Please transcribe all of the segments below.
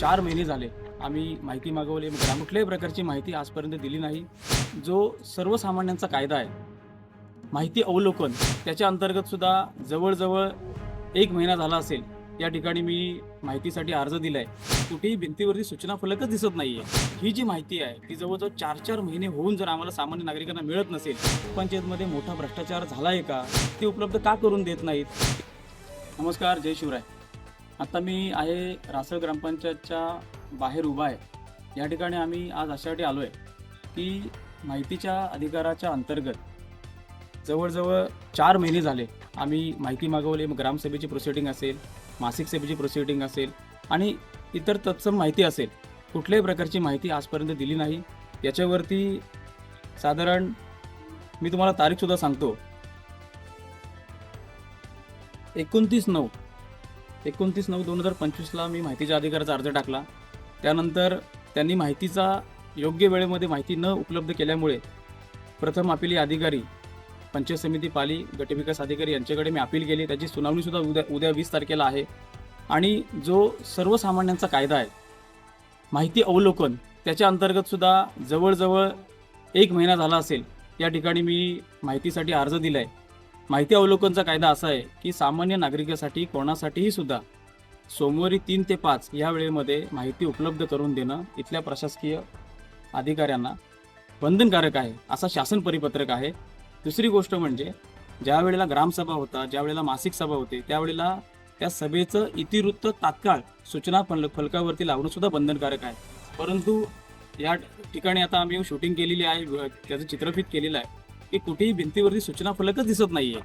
चार महिने झाले. आम्ही माहिती मागवली. ग्राम कुठल्याही प्रकारची माहिती आजपर्यंत दिली नाही. जो सर्वसामान्यांचा कायदा आहे माहिती अवलोकन त्याच्या अंतर्गत सुद्धा जवळजवळ एक महिना झाला असेल. या ठिकाणी मी माहितीसाठी अर्ज दिला आहे कुठेही भिंतीवरती सूचना फलकच दिसत आहे ही जी माहिती आहे ती जवळजवळ चार चार महिने होऊन जर आम्हाला सामान्य नागरिकांना मिळत नसेल पंचायतमध्ये मोठा भ्रष्टाचार झाला आहे का? ते उपलब्ध का करून देत नाहीत? नमस्कार जय शिवराय. आता मी आहे रासळ ग्रामपंचायतच्या बाहेर उभा आहे. या ठिकाणी आम्ही आज अशासाठी आलो आहे की माहितीच्या अधिकाराच्या अंतर्गत जवळजवळ चार महिने झाले आम्ही माहिती मागवली मग ग्रामसभेची प्रोसिडिंग असेल मासिक सभेची प्रोसिडिंग असेल आणि इतर तत्सम माहिती असेल कुठल्याही प्रकारची माहिती आजपर्यंत दिली नाही. याच्यावरती साधारण मी तुम्हाला तारीखसुद्धा सांगतो. एकोणतीस नऊ एकोणतीस नऊ दोन हजार पंचवीसला मी माहितीच्या अधिकाराचा अर्ज टाकला. त्यानंतर त्यांनी माहितीचा योग्य वेळेमध्ये माहिती न उपलब्ध केल्यामुळे प्रथम अपिली अधिकारी पंचायत समिती पाली गटविकास अधिकारी यांच्याकडे मी अपील केली. त्याची सुनावणीसुद्धा उद्या उद्या वीस तारखेला आहे. आणि जो सर्वसामान्यांचा कायदा आहे माहिती अवलोकन त्याच्या अंतर्गतसुद्धा जवळजवळ एक महिना झाला असेल या ठिकाणी मी माहितीसाठी अर्ज दिला आहे माहिती अवलोकनचा कायदा असा आहे की सामान्य नागरिकासाठी कोणासाठीही सुद्धा सोमवारी तीन ते पाच या वेळेमध्ये माहिती उपलब्ध करून देणं इथल्या प्रशासकीय अधिकाऱ्यांना बंधनकारक आहे असा शासन परिपत्रक आहे. दुसरी गोष्ट म्हणजे ज्या वेळेला ग्रामसभा होता ज्या वेळेला मासिक सभा होते त्यावेळेला त्या सभेचं इतिवृत्त तात्काळ सूचना फल फलकावरती लावणं सुद्धा बंधनकारक आहे. परंतु या ठिकाणी आता आम्ही शूटिंग केलेली आहे त्याचं चित्रफित केलेलं आहे. की कुठेही भिंतीवरती सूचना फलकच दिसत नाहीये.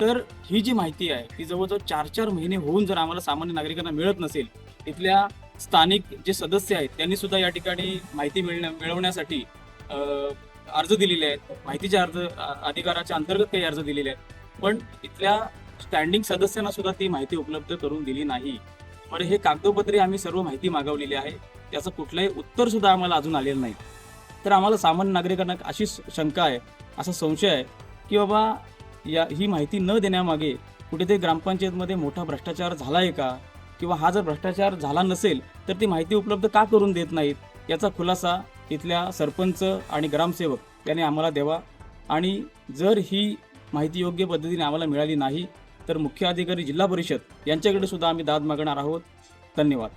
तर ही जी माहिती आहे ती जवळजवळ चार चार महिने होऊन जर आम्हाला सामान्य नागरिकांना मिळत नसेल इथल्या स्थानिक जे सदस्य आहेत त्यांनी सुद्धा या ठिकाणी माहिती मिळण्या मिळवण्यासाठी अर्ज दिलेले आहेत. माहितीच्या अर्ज अधिकाराच्या अंतर्गत काही अर्ज दिलेले आहेत. पण इथल्या स्टँडिंग सदस्यांना सुद्धा ती माहिती उपलब्ध करून दिली नाही. पण हे कागदोपत्री आम्ही सर्व माहिती मागवलेली आहे. त्याचं कुठलंही उत्तर सुद्धा आम्हाला अजून आलेलं नाही. तर आम्हाला सामान्य नागरिकांना अशी शंका आहे असा संशय आहे की बाबा या ही माहिती न देण्यामागे कुठेतरी ग्रामपंचायतमध्ये मोठा भ्रष्टाचार झाला आहे का? किंवा हा जर भ्रष्टाचार झाला नसेल तर ती माहिती उपलब्ध का करून देत नाहीत? याचा खुलासा इथल्या सरपंच आणि ग्रामसेवक यांनी आम्हाला द्यावा. आणि जर ही माहिती योग्य पद्धतीने आम्हाला मिळाली नाही तर मुख्य अधिकारी जिल्हा परिषद यांच्याकडे सुद्धा आम्ही दाद मागणार आहोत. धन्यवाद.